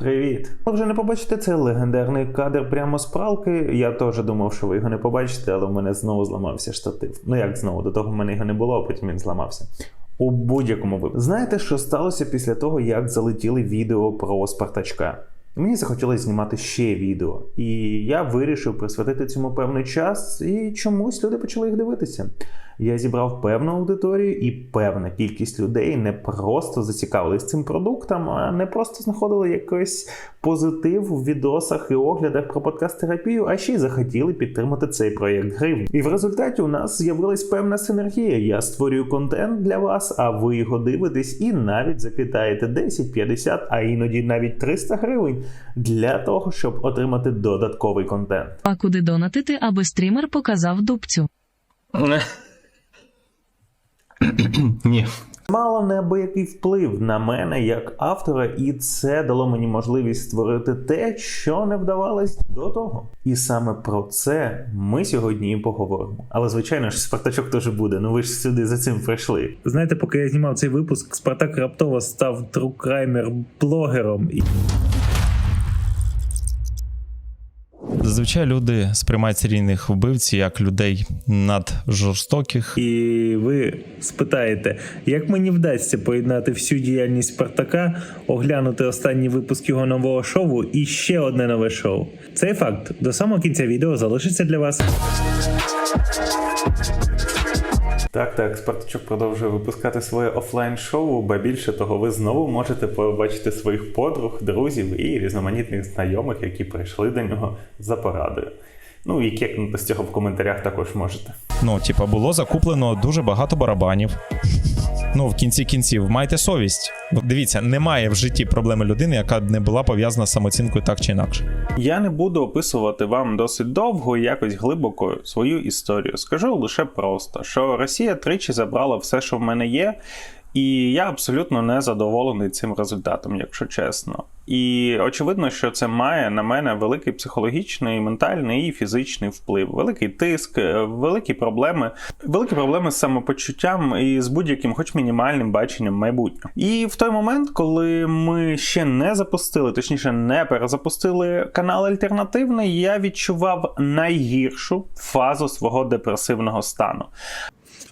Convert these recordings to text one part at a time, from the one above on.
Привіт! Ви вже не побачите цей легендарний кадр прямо з пралки. Я теж думав, що ви його не побачите, але в мене знову зламався штатив. Ну як знову? До того в мене його не було, а потім він зламався. У будь-якому випадку. Знаєте, що сталося після того, як залетіли відео про Спартачка? Мені захотілося знімати ще відео, і я вирішив присвятити цьому певний час, і чомусь люди почали їх дивитися. Я зібрав певну аудиторію, і певна кількість людей не просто зацікавились цим продуктом, а не просто знаходили якийсь позитив у відосах і оглядах про подкаст-терапію, а ще й захотіли підтримати цей проєкт гривень. І в результаті у нас з'явилась певна синергія. Я створюю контент для вас, а ви його дивитесь і навіть закидаєте 10, 50, а іноді навіть 300 гривень для того, щоб отримати додатковий контент. А куди донатити, аби стрімер показав дубцю? Ні. Мало неабиякий вплив на мене як автора, і це дало мені можливість створити те, що не вдавалось до того. І саме про це ми сьогодні і поговоримо. Але звичайно ж, Спартачок теж буде. Ну ви ж сюди за цим прийшли. Знаєте, поки я знімав цей випуск, Спартак раптово став трукраймер блогером. Зазвичай люди сприймають серійних вбивців як людей наджорстоких. І ви спитаєте, як мені вдасться поєднати всю діяльність Спартака, оглянути останній випуск його нового шоу і ще одне нове шоу. Цей факт до самого кінця відео залишиться для вас. Так, так, Спартачок продовжує випускати своє офлайн-шоу, ба більше того, ви знову можете побачити своїх подруг, друзів і різноманітних знайомих, які прийшли до нього за порадою. Ну і кекнути з цього в коментарях також можете. Ну, типа, було закуплено дуже багато барабанів. Ну, в кінці кінців, майте совість. Дивіться, немає в житті проблеми людини, яка не була пов'язана з самооцінкою так чи інакше. Я не буду описувати вам досить довго і якось глибоко свою історію. Скажу лише просто, що Росія тричі забрала все, що в мене є, і я абсолютно не задоволений цим результатом, якщо чесно. І очевидно, що це має на мене великий психологічний, ментальний і фізичний вплив, великий тиск, е, великі проблеми, великі проблеми з самопочуттям і з будь-яким, хоч мінімальним баченням майбутнього. І в той момент, коли ми ще не запустили, точніше, не перезапустили канал альтернативний, я відчував найгіршу фазу свого депресивного стану.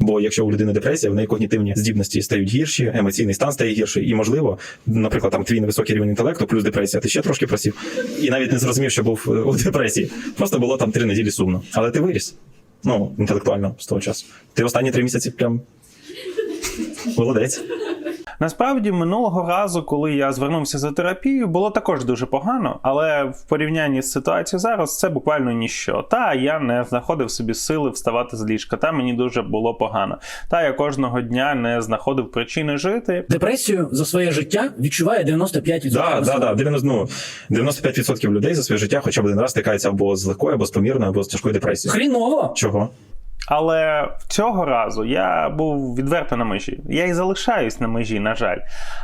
Бо якщо у людини депресія, в неї когнітивні здібності стають гірші, емоційний стан стає гірший, і можливо, наприклад, там твій невисокий рівень інтелекту, плюс депресія, ти ще трошки просів, і навіть не зрозумів, що був е, у депресії. Просто було там три неділі сумно. Але ти виріс. Ну, інтелектуально з того часу. Ти останні три місяці прям молодець. Насправді, минулого разу, коли я звернувся за терапією, було також дуже погано, але в порівнянні з ситуацією зараз це буквально ніщо. Та я не знаходив собі сили вставати з ліжка, та мені дуже було погано. Та я кожного дня не знаходив причини жити. Депресію за своє життя відчуває 95% Да, да, да. 90, ну, 95% людей за своє життя хоча б один раз стикаються або з легкою, або з помірною, або з тяжкою депресією. Хріново! Чого? Але цього разу я був відверто на межі. Я і залишаюсь на межі, на жаль.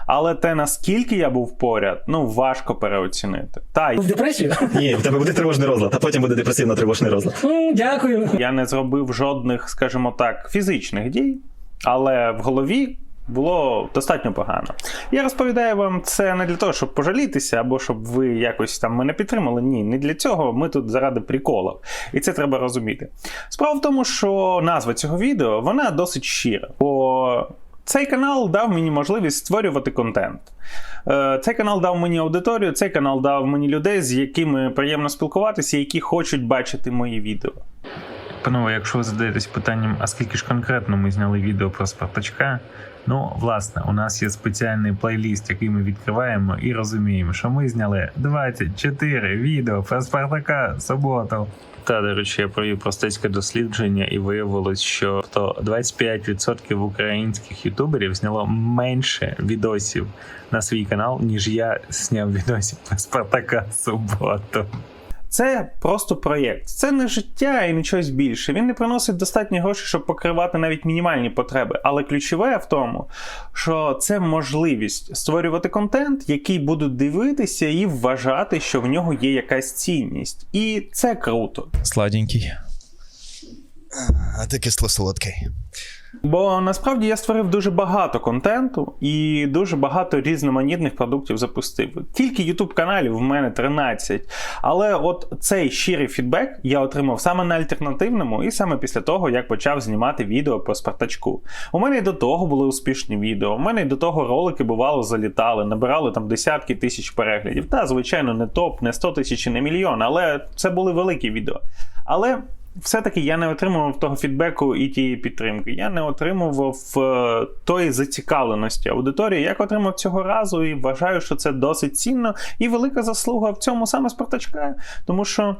Але те, наскільки я був поряд, ну важко переоцінити. Та й В депресію? Ні, в тебе буде тривожний розлад, а потім буде депресивно-тривожний розлад. Mm, Дякую. Я не зробив жодних, скажімо так, фізичних дій, але в голові було достатньо погано. Я розповідаю вам це не для того, щоб пожалітися, або щоб ви якось там мене підтримали. Ні, не для цього. Ми тут заради приколів. І це треба розуміти. Справа в тому, що назва цього відео вона досить щира. Бо цей канал дав мені можливість створювати контент. Е, Цей канал дав мені аудиторію, цей канал дав мені людей, з якими приємно спілкуватися, які хочуть бачити мої відео. Панове, якщо ви задаєтесь питанням, а скільки ж конкретно ми зняли відео про Спартачка? Ну, власне, у нас є спеціальний плейліст, який ми відкриваємо і розуміємо, що ми зняли 24 відео про Спартака суботу. Та, до речі, я провів простецьке дослідження і виявилось, що то 25% українських ютуберів зняло менше відосів на свій канал, ніж я зняв відосів про Спартака суботу. Це просто проєкт. Це не життя і нічого більше. Він не приносить достатньо грошей, щоб покривати навіть мінімальні потреби. Але ключове в тому, що це можливість створювати контент, який будуть дивитися і вважати, що в нього є якась цінність. І це круто. Сладенький. А ти кисло-солодкий. Бо насправді я створив дуже багато контенту і дуже багато різноманітних продуктів запустив. Тільки YouTube каналів в мене 13. Але от цей щирий фідбек я отримав саме на альтернативному, і саме після того, як почав знімати відео по Спартачку. У мене і до того були успішні відео. У мене і до того ролики бувало залітали, набирали там десятки тисяч переглядів. Та, звичайно, не топ, не 100 тисяч не мільйон, але це були великі відео. Але все-таки я не отримував того фідбеку і тієї підтримки. Я не отримував е, тої зацікавленості аудиторії, як отримав цього разу, і вважаю, що це досить цінно і велика заслуга в цьому саме Спартачка, тому що.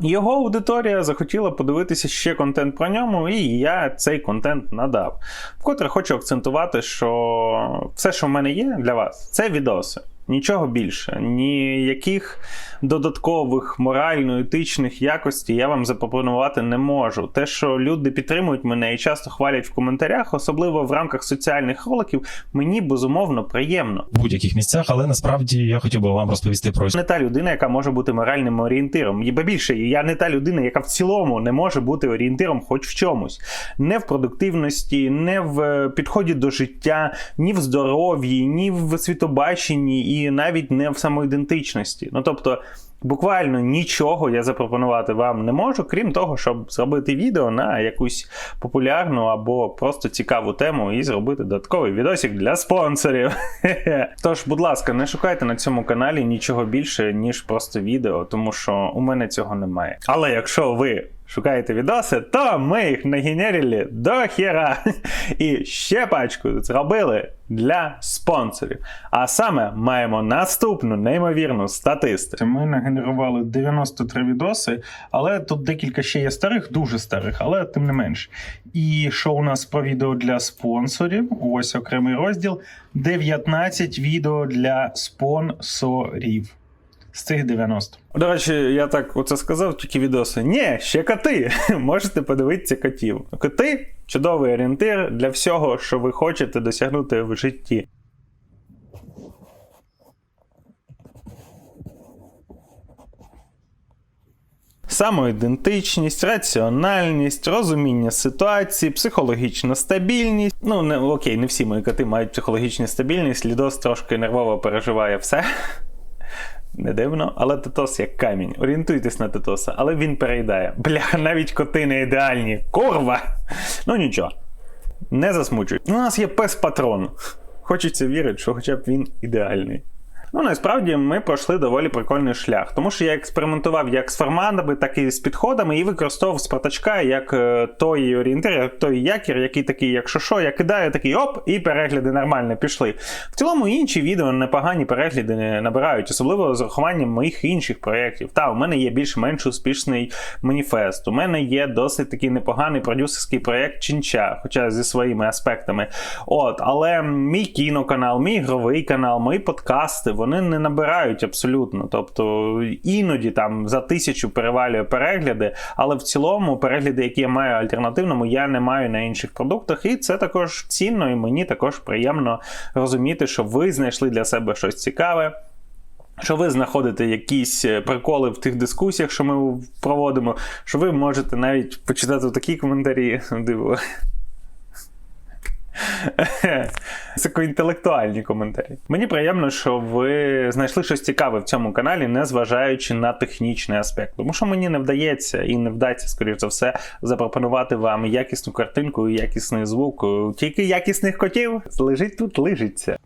Його аудиторія захотіла подивитися ще контент про ньому, і я цей контент надав. Вкотре хочу акцентувати, що все, що в мене є для вас, це відоси. Нічого більше, ніяких додаткових морально-етичних якостей я вам запропонувати не можу. Те, що люди підтримують мене і часто хвалять в коментарях, особливо в рамках соціальних роликів, мені безумовно приємно. В будь-яких місцях, але насправді я хотів би вам розповісти про не та людина, яка може бути моральним орієнтиром. І більше, я не та людина, яка в цілому не може бути орієнтиром хоч в чомусь. Не в продуктивності, не в е, підході до життя, ні в здоров'ї, ні в світобаченні, і навіть не в самоідентичності. Ну тобто. Буквально нічого я запропонувати вам не можу, крім того, щоб зробити відео на якусь популярну або просто цікаву тему і зробити додатковий відосик для спонсорів. Тож, будь ласка, не шукайте на цьому каналі нічого більше, ніж просто відео, тому що у мене цього немає. Але якщо ви шукаєте відоси, то ми їх нагенерили до хера. І ще пачку зробили для спонсорів. А саме маємо наступну неймовірну статистику. Ми нагенерували 93 відоси, але тут декілька ще є старих, дуже старих, але тим не менш. І що у нас по відео для спонсорів? Ось окремий розділ. 19 відео для спонсорів. З цих 90. До речі, я так оце сказав, тільки відоси. Ні, ще коти. Можете подивитися котів. Коти чудовий орієнтир для всього, що ви хочете досягнути в житті. Самоідентичність, раціональність, розуміння ситуації, психологічна стабільність. Ну, не окей, не всі мої коти мають психологічну стабільність. Лідос трошки нервово переживає все. Не дивно, але Тетос як камінь. Орієнтуйтесь на Тетоса, але він переїдає. Бляха, навіть коти не ідеальні. Корва! Ну нічого. Не засмучуй. У нас є пес-патрон. Хочеться вірити, що хоча б він ідеальний. Ну, насправді ми пройшли доволі прикольний шлях, тому що я експериментував як з форматами, так і з підходами, і використовував Спартачка як е, той орієнтир, як той якір, який такий, якщо що, я кидаю, такий оп, і перегляди нормально пішли. В цілому інші відео непогані перегляди не набирають, особливо з урахуванням моїх інших проєктів. Та, у мене є більш-менш успішний маніфест. У мене є досить такий непоганий продюсерський проєкт Чинча, хоча зі своїми аспектами. От, але мій кіноканал, мій ігровий канал, мої подкасти вони не набирають абсолютно. Тобто іноді там за тисячу перевалює перегляди, але в цілому перегляди, які я маю альтернативному, я не маю на інших продуктах. І це також цінно, і мені також приємно розуміти, що ви знайшли для себе щось цікаве. Що ви знаходите якісь е, приколи в тих дискусіях, що ми проводимо, що ви можете навіть почитати такі коментарі. Диво. Високоінтелектуальні коментарі. Мені приємно, що ви знайшли щось цікаве в цьому каналі, не зважаючи на технічний аспект. Тому що мені не вдається і не вдасться, скоріш за все, запропонувати вам якісну картинку і якісний звук. Тільки якісних котів лежить тут, лежиться.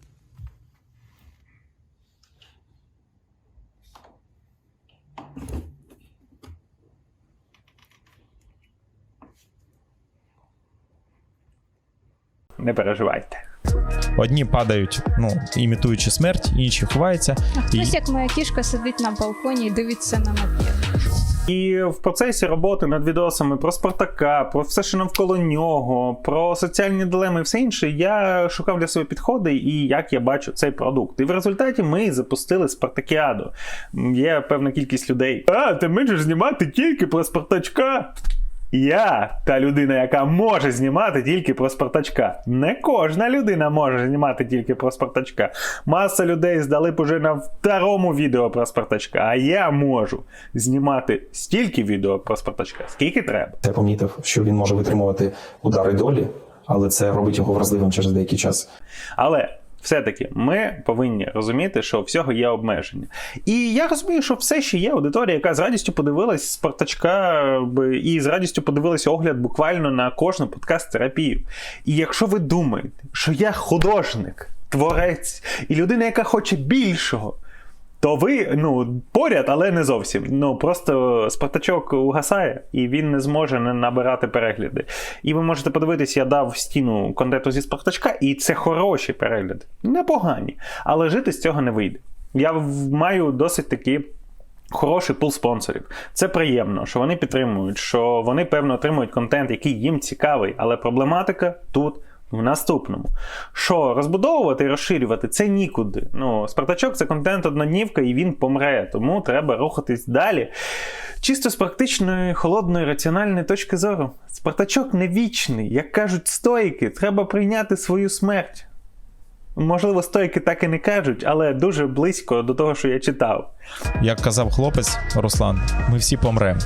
Не переживайте. одні падають, ну імітуючи смерть, інші ховаються. А І як моя кішка, сидить на балконі і дивиться на мопед. І в процесі роботи над відосами про Спартака, про все, що навколо нього, про соціальні дилеми і все інше, я шукав для себе підходи і як я бачу цей продукт. І в результаті ми запустили Спартакіаду. Є певна кількість людей. А, ти можеш знімати тільки про Спартачка. Я та людина, яка може знімати тільки про Спартачка. Не кожна людина може знімати тільки про Спартачка. Маса людей здали б уже на второму відео про Спартачка. А я можу знімати стільки відео про Спартачка, скільки треба. Я помітив, що він може витримувати удари долі, але це робить його вразливим через деякий час. Але все-таки ми повинні розуміти, що всього є обмеження. І я розумію, що все ще є аудиторія, яка з радістю подивилась Спартачка і з радістю подивилась огляд буквально на кожну подкаст-терапію. І якщо ви думаєте, що я художник, творець і людина, яка хоче більшого. То ви ну поряд, але не зовсім. Ну просто Спартачок угасає, і він не зможе не набирати перегляди. І ви можете подивитися, я дав стіну контенту зі Спартачка, і це хороші перегляди, непогані. Але жити з цього не вийде. Я маю досить такі. Хороший пул спонсорів. Це приємно, що вони підтримують, що вони, певно, отримують контент, який їм цікавий, але проблематика тут в наступному. Що розбудовувати і розширювати це нікуди. Ну, Спартачок це контент одноднівка, і він помре, тому треба рухатись далі. Чисто з практичної, холодної, раціональної точки зору. Спартачок не вічний. Як кажуть стойки, треба прийняти свою смерть. Можливо, стойки так і не кажуть, але дуже близько до того, що я читав. Як казав хлопець Руслан, ми всі помремо.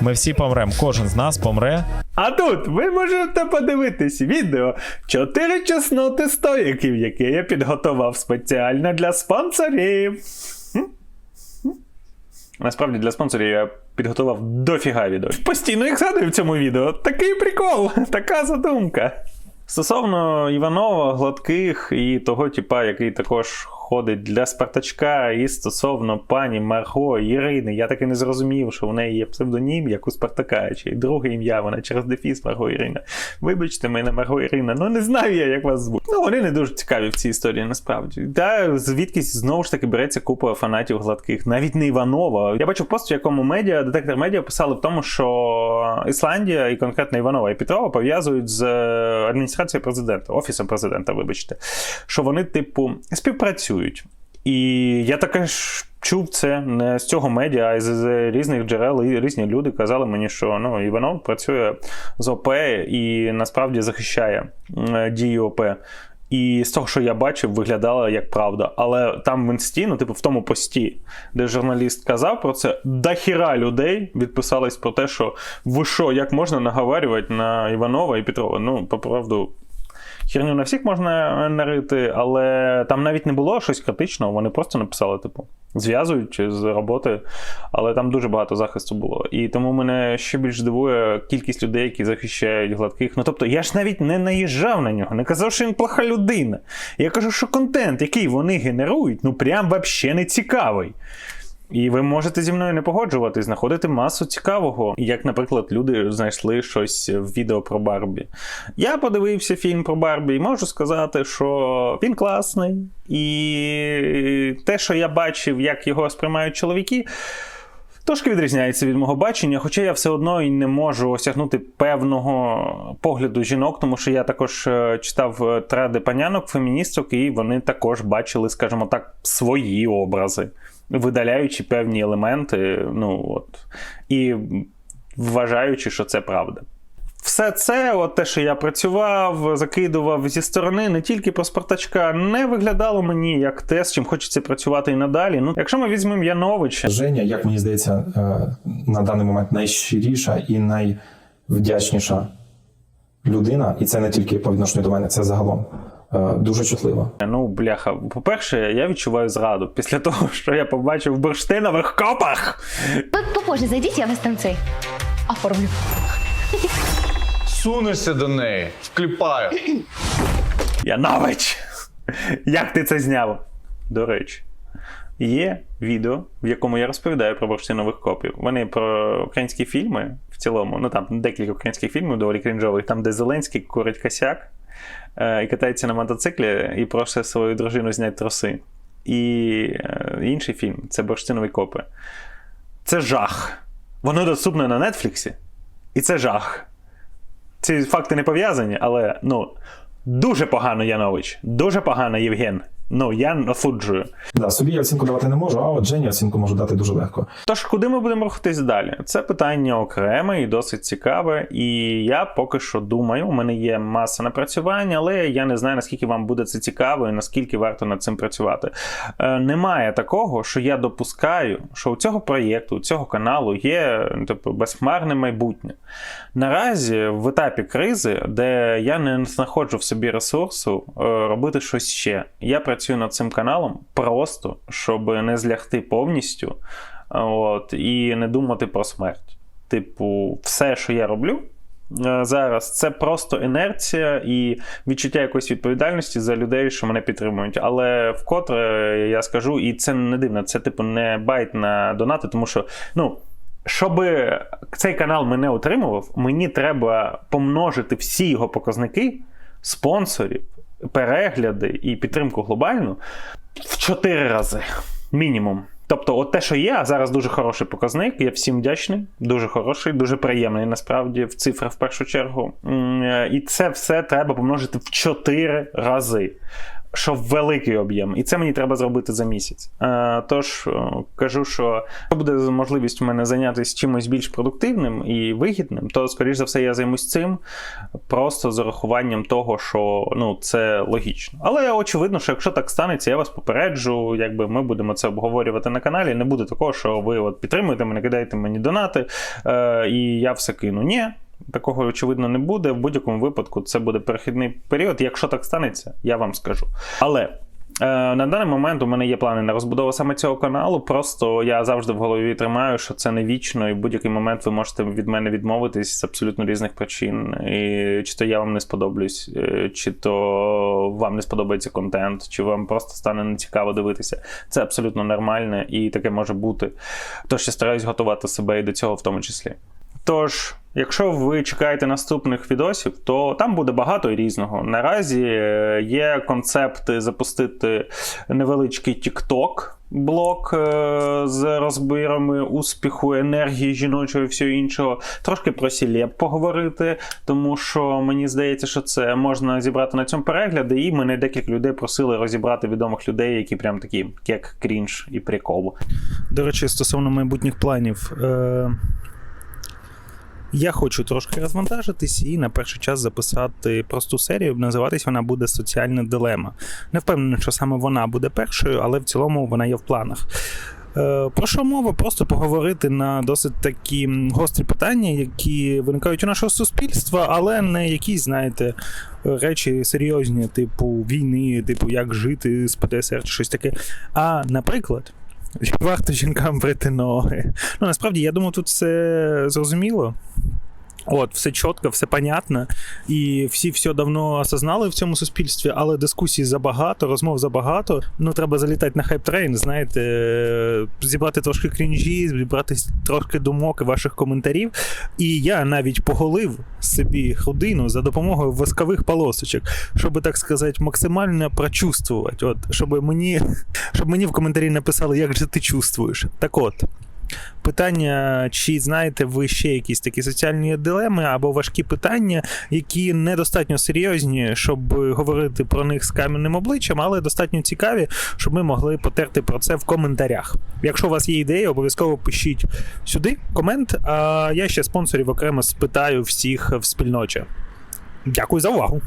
Ми всі помремо. Кожен з нас помре. А тут ви можете подивитись відео 4 чесноти стоїків, яке я підготував спеціально для спонсорів. Насправді для спонсорів я підготував дофіга відео. Постійно їх згадую в цьому відео. Такий прикол, така задумка. Стосовно Іванова, гладких і того типа, який також ходить для Спартачка, і стосовно пані Марго Ірини, я так і не зрозумів, що в неї є псевдонім, як у Спартака, чи друге ім'я, вона через дефіс Марго Ірина. Вибачте мене, Марго Ірина, ну не знаю я, як вас звуть. Ну, вони не дуже цікаві в цій історії, насправді. Та звідкись знову ж таки береться купа фанатів гладких, навіть не Іванова. Я бачив пост, в якому медіа, детектор медіа писали в тому, що Ісландія і конкретно Іванова і Петрова пов'язують з е, адміністрацією президента, офісом президента, вибачте, що вони, типу, співпрацюють. І я таке ж чув це не з цього медіа, а з, різних джерел. І різні люди казали мені, що ну, Іванов працює з ОП і насправді захищає м, дії ОП. І з того, що я бачив, виглядало як правда. Але там в інсті, ну, типу, в тому пості, де журналіст казав про це, дохіра людей відписались про те, що ви що, як можна наговарювати на Іванова і Петрова? Ну, по правду, херню на всіх можна нарити, але там навіть не було щось критичного. Вони просто написали, типу, зв'язуючи з роботи, але там дуже багато захисту було. І тому мене ще більш дивує кількість людей, які захищають гладких. Ну тобто, я ж навіть не наїжджав на нього, не казав, що він плоха людина. Я кажу, що контент, який вони генерують, ну прям вообще не цікавий. І ви можете зі мною не погоджуватись, знаходити масу цікавого, як, наприклад, люди знайшли щось в відео про Барбі. Я подивився фільм про Барбі і можу сказати, що він класний. І те, що я бачив, як його сприймають чоловіки. Трошки відрізняється від мого бачення, хоча я все одно і не можу осягнути певного погляду жінок, тому що я також е, читав е, треди панянок, феміністок, і вони також бачили, скажімо так, свої образи, видаляючи певні елементи, ну от, і вважаючи, що це правда. Все це, от те, що я працював, закидував зі сторони, не тільки про Спартачка, не виглядало мені як те, з чим хочеться працювати і надалі. Ну, якщо ми візьмемо Яновича, Женя, як мені здається, е, на даний момент найщиріша і найвдячніша людина, і це не тільки по відношенню до мене, це загалом дуже чутлива. Ну, бляха, по-перше, я відчуваю зраду після того, що я побачив в бурштинових копах. Попозже зайдите, я вас там цей оформлю. Сунешся до неї, вкліпаю. Янович! Як ти це зняв? До речі, є відео, в якому я розповідаю про бурштинових копів. Вони про українські фільми в цілому, ну там декілька українських фільмів доволі крінжових, там, де Зеленський курить косяк е, і катається на мотоциклі і просить свою дружину зняти троси. І е, інший фільм це бурштинові копи. Це жах. Воно доступне на Нетфліксі, і це жах. Ці факти не пов'язані, але ну, дуже погано Янович, дуже погано Євген. Ну, я насуджую. Да, собі я оцінку давати не можу, а от Жені оцінку можу дати дуже легко. Тож, куди ми будемо рухатись далі? Це питання окреме і досить цікаве. І я поки що думаю, у мене є маса напрацювань, але я не знаю, наскільки вам буде це цікаво і наскільки варто над цим працювати. Е, немає такого, що я допускаю, що у цього проєкту, у цього каналу є типу, безхмарне майбутнє. Наразі в етапі кризи, де я не знаходжу в собі ресурсу е, робити щось ще. Я працюю над цим каналом просто, щоб не злягти повністю от, і не думати про смерть. Типу, все, що я роблю. е, Зараз це просто інерція і відчуття якоїсь відповідальності за людей, що мене підтримують. Але вкотре я скажу, і це не дивно, це типу не байт на донати, тому що ну. Щоб цей канал мене утримував, мені треба помножити всі його показники спонсорів, перегляди і підтримку глобальну в 4 рази мінімум. Тобто, от те, що є, а зараз дуже хороший показник. Я всім вдячний, дуже хороший, дуже приємний насправді в цифрах в першу чергу. І це все треба помножити в 4 рази. Що великий об'єм, і це мені треба зробити за місяць. Е, тож е, кажу, що буде можливість у мене зайнятися чимось більш продуктивним і вигідним, то скоріш за все я займусь цим просто з урахуванням того, що ну це логічно. Але очевидно, що якщо так станеться, я вас попереджу, якби ми будемо це обговорювати на каналі. Не буде такого, що ви от підтримуєте мене, кидаєте мені донати, е, і я все кину. Ні. Такого очевидно не буде. В будь-якому випадку це буде перехідний період. Якщо так станеться, я вам скажу. Але е, на даний момент у мене є плани на розбудову саме цього каналу. Просто я завжди в голові тримаю, що це не вічно, і в будь-який момент ви можете від мене відмовитись з абсолютно різних причин. І чи то я вам не сподоблюсь, е, чи то вам не сподобається контент, чи вам просто стане нецікаво дивитися. Це абсолютно нормально і таке може бути. Тож я стараюсь готувати себе і до цього в тому числі. Тож, якщо ви чекаєте наступних відосів, то там буде багато різного. Наразі е, є концепти запустити невеличкий TikTok блок е, з розбірами успіху, енергії жіночої і всього іншого. Трошки про сілеп поговорити, тому що мені здається, що це можна зібрати на цьому перегляди, і мене декілька людей просили розібрати відомих людей, які прям такі як крінж і прикол. До речі, стосовно майбутніх планів. Е... Я хочу трошки розвантажитись і на перший час записати просту серію. Називатись вона буде Соціальна дилема. Не впевнений, що саме вона буде першою, але в цілому вона є в планах. Е, Про що мова? Просто поговорити на досить такі гострі питання, які виникають у нашого суспільства, але не якісь, знаєте, речі серйозні, типу війни, типу як жити з ПТСР чи щось таке. А, наприклад. Чи варто жінкам брити ноги? Ну насправді я думаю, тут все зрозуміло. От, все чітко, все понятно, і всі все давно осознали в цьому суспільстві, але дискусій забагато, розмов забагато. Ну, треба залітати на хайп-трейн, знаєте, е, зібрати трошки крінжі, зібрати трошки думок і ваших коментарів. І я навіть поголив собі грудину за допомогою воскових полосочок, щоб, так сказати, максимально прочувствувати. От, щоб мені, щоб мені в коментарі написали, як же ти чувствуєш. Так от. Питання, чи знаєте ви ще якісь такі соціальні дилеми або важкі питання, які недостатньо серйозні, щоб говорити про них з кам'яним обличчям, але достатньо цікаві, щоб ми могли потерти про це в коментарях. Якщо у вас є ідеї, обов'язково пишіть сюди комент. А я ще спонсорів окремо спитаю всіх в спільноті. Дякую за увагу.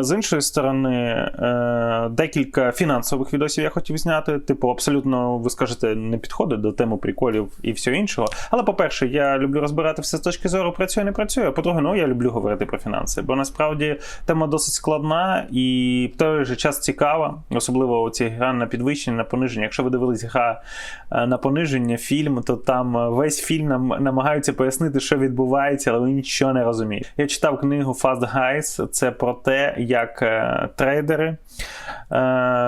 З іншої сторони, е, декілька фінансових відосів я хотів зняти. Типу, абсолютно, ви скажете, не підходить до теми приколів і всього іншого. Але, по-перше, я люблю розбирати все з точки зору працює, не працює. А по-друге, ну я люблю говорити про фінанси. Бо насправді тема досить складна і в той же час цікава, особливо ці гра на підвищення, на пониження. Якщо ви дивились гра е, на пониження фільм, то там е, весь фільм нам намагаються пояснити, що відбувається, але ви нічого не розумієте. Я читав книгу Fast Guys. Це про те, як е, трейдери е,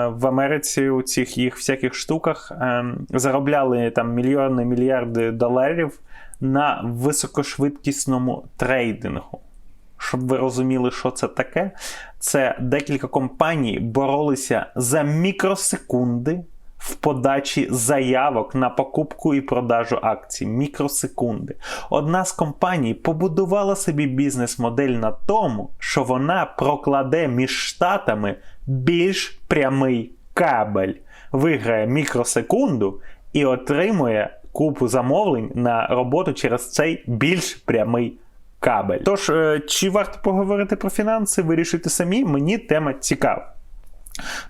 в Америці у цих їх всяких штуках е, заробляли там мільйони мільярди доларів на високошвидкісному трейдингу. Щоб ви розуміли, що це таке, це декілька компаній боролися за мікросекунди в подачі заявок на покупку і продажу акцій. Мікросекунди. Одна з компаній побудувала собі бізнес-модель на тому, що вона прокладе між штатами більш прямий кабель виграє мікросекунду і отримує купу замовлень на роботу через цей більш прямий кабель. Тож, е, чи варто поговорити про фінанси, вирішити самі? Мені тема цікава.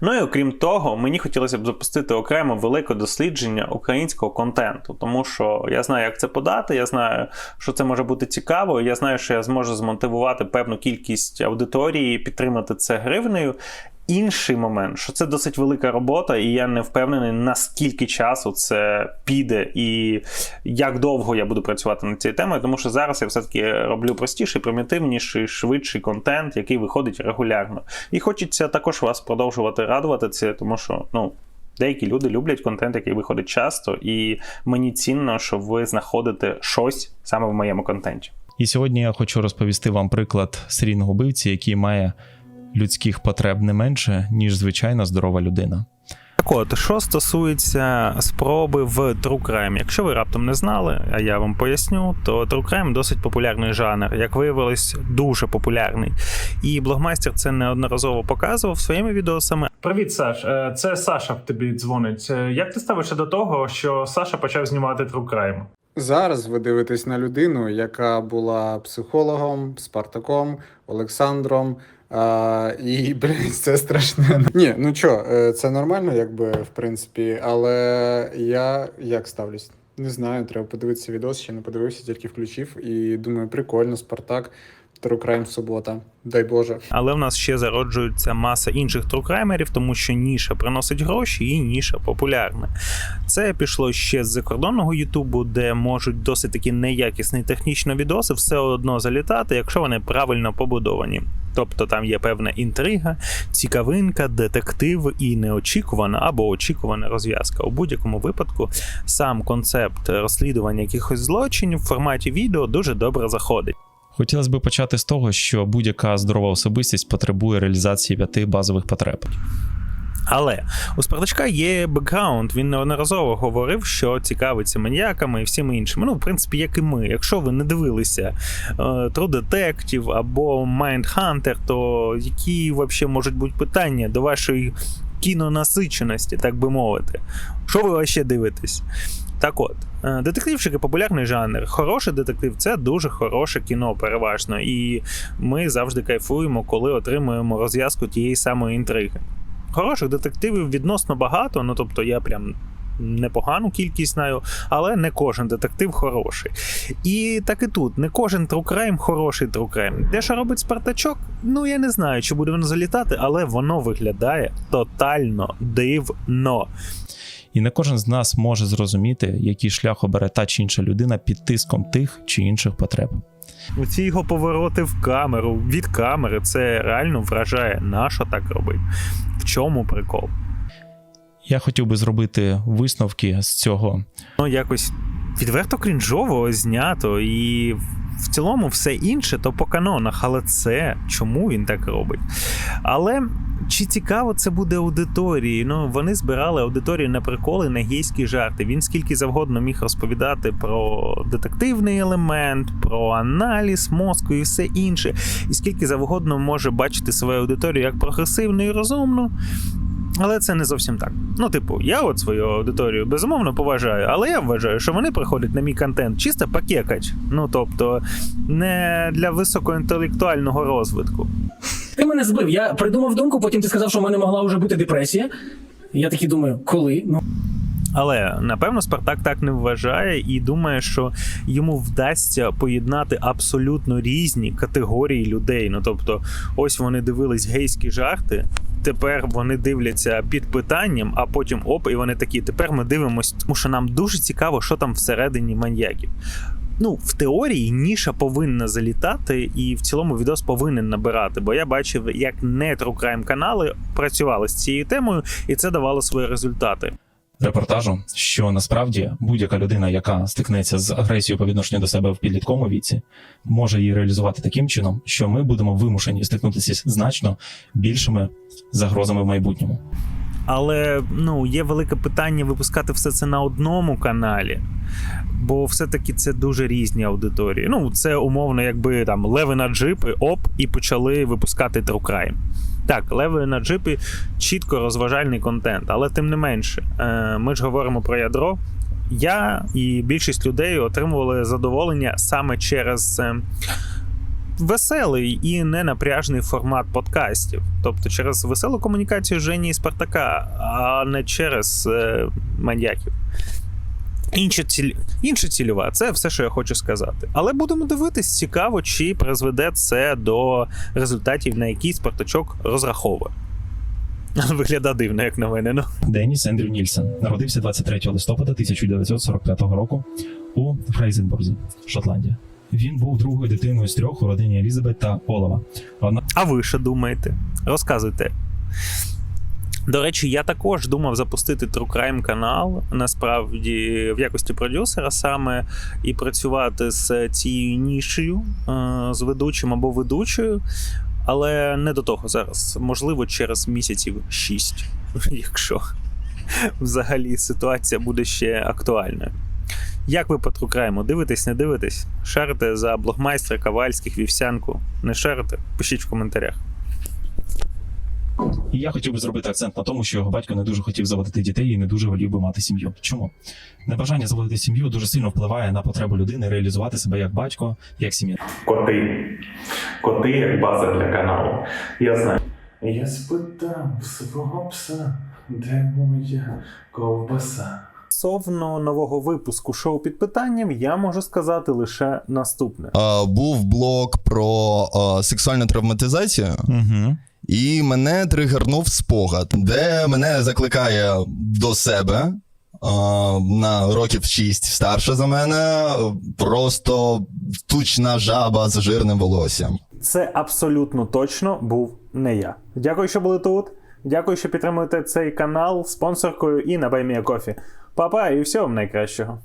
Ну і окрім того, мені хотілося б запустити окремо велике дослідження українського контенту, тому що я знаю, як це подати, я знаю, що це може бути цікаво. Я знаю, що я зможу змотивувати певну кількість аудиторії, підтримати це гривнею. Інший момент, що це досить велика робота, і я не впевнений, наскільки часу це піде, і як довго я буду працювати над цією темою, тому що зараз я все-таки роблю простіший, примітивніший, швидший контент, який виходить регулярно. І хочеться також вас продовжувати радувати це, тому що ну. Деякі люди люблять контент, який виходить часто, і мені цінно, що ви знаходите щось саме в моєму контенті. І сьогодні я хочу розповісти вам приклад серійного вбивці, який має людських потреб не менше, ніж звичайна здорова людина. Так от, що стосується спроби в True Crime, якщо ви раптом не знали, а я вам поясню, то True Crime досить популярний жанр, як виявилось, дуже популярний. І блогмастер це неодноразово показував своїми відосами. Привіт, Саш. Е, Це Саша тобі дзвонить. Е, Як ти ставишся до того, що Саша почав знімати True Crime? Зараз ви дивитесь на людину, яка була психологом, Спартаком, Олександром. А, і, блін, це страшне. Ні, ну чо, е, це нормально, якби, в принципі, але я як ставлюсь? Не знаю, треба подивитися відос, ще не подивився, тільки включив. І думаю, прикольно, Спартак, Crime субота. Дай Боже. Але в нас ще зароджується маса інших трукраймерів, тому що ніша приносить гроші і ніша популярна. Це пішло ще з закордонного Ютубу, де можуть досить такі неякісні технічно відоси все одно залітати, якщо вони правильно побудовані. Тобто там є певна інтрига, цікавинка, детектив і неочікувана або очікувана розв'язка. У будь-якому випадку сам концепт розслідування якихось злочинів в форматі відео дуже добре заходить. Хотілося б почати з того, що будь-яка здорова особистість потребує реалізації п'яти базових потреб. Але у Спартачка є бекграунд. Він неодноразово говорив, що цікавиться маньяками і всіми іншими. Ну, в принципі, як і ми. Якщо ви не дивилися е, True Detective або Mindhunter, то які взагалі можуть бути питання до вашої кінонасиченості, так би мовити? Що ви ще дивитесь? Так от, е, детективчики популярний жанр. Хороший детектив це дуже хороше кіно, переважно. І ми завжди кайфуємо, коли отримуємо розв'язку тієї самої інтриги. Хороших детективів відносно багато, ну тобто я прям непогану кількість знаю, але не кожен детектив хороший. І так і тут, не кожен трукрайм хороший трукрайм. Де що робить Спартачок? Ну я не знаю, чи буде воно залітати, але воно виглядає тотально дивно. І не кожен з нас може зрозуміти, який шлях обере та чи інша людина під тиском тих чи інших потреб. Ці його повороти в камеру від камери це реально вражає. Нащо так робить? В чому прикол? Я хотів би зробити висновки з цього. Ну, якось відверто крінжово знято, і в цілому все інше то по канонах, але це чому він так робить? Але чи цікаво це буде аудиторії? Ну вони збирали аудиторію на приколи, на гейські жарти. Він скільки завгодно міг розповідати про детективний елемент, про аналіз мозку і все інше, і скільки завгодно може бачити свою аудиторію як прогресивну і розумну. Але це не зовсім так. Ну, типу, я от свою аудиторію безумовно поважаю, але я вважаю, що вони приходять на мій контент чисто покекач. Ну тобто, не для високоінтелектуального розвитку. Ти мене збив. Я придумав думку, потім ти сказав, що в мене могла вже бути депресія. Я такий думаю, коли? Ну, Але напевно Спартак так не вважає і думає, що йому вдасться поєднати абсолютно різні категорії людей. Ну тобто, ось вони дивились гейські жарти. Тепер вони дивляться під питанням, а потім оп, і вони такі. Тепер ми дивимося, тому що нам дуже цікаво, що там всередині маньяків. Ну, в теорії ніша повинна залітати, і в цілому відос повинен набирати. Бо я бачив, як не Crime канали працювали з цією темою, і це давало свої результати. Репортажу, що насправді будь-яка людина, яка стикнеться з агресією по відношенню до себе в підлітковому віці, може її реалізувати таким чином, що ми будемо вимушені стикнутися з значно більшими загрозами в майбутньому. Але ну, є велике питання випускати все це на одному каналі. Бо все-таки це дуже різні аудиторії. Ну, це умовно, якби там леви на джипи, оп, і почали випускати True Crime. Так, леви на джипі чітко розважальний контент. Але тим не менше, е, ми ж говоримо про ядро. Я і більшість людей отримували задоволення саме через е, веселий і ненапряжний формат подкастів. Тобто через веселу комунікацію Жені і Спартака, а не через е, маньяків. Інша, ціль... Інша цільова, це все, що я хочу сказати. Але будемо дивитись, цікаво, чи призведе це до результатів, на які Спартачок розраховує. Виглядає дивно, як на мене. Ну. Деніс Ендрю Нільсен народився 23 листопада 1945 року у Фрейзенбурзі, Шотландія. Він був другою дитиною з трьох у родині Елізабет та Олова. Одна А ви що думаєте? Розказуйте. До речі, я також думав запустити True Crime канал, насправді, в якості продюсера саме, і працювати з цією нішею, е, з ведучим або ведучою, але не до того зараз. Можливо, через місяців 6, якщо взагалі ситуація буде ще актуальною. Як ви по True Crime? Дивитесь, не дивитесь? Шарите за блогмайстра, Ковальських, Вівсянку? Не шарите? Пишіть в коментарях. І я хотів би зробити акцент на тому, що його батько не дуже хотів заводити дітей і не дуже волів би мати сім'ю. Чому? Небажання заводити сім'ю дуже сильно впливає на потребу людини реалізувати себе як батько, як сім'я. Коти. Коти як база для каналу. Я знаю. Я спитав свого пса, де моя ковбаса. Стосовно нового випуску шоу під питанням, я можу сказати лише наступне. А, був блог про а, сексуальну травматизацію, Угу. І мене тригернув спогад, де мене закликає до себе. На років 6 старше за мене, просто тучна жаба з жирним волоссям. Це абсолютно точно був не я. Дякую, що були тут. Дякую, що підтримуєте цей канал спонсоркою і на Баймія Кофі. Па-па і всього вам найкращого.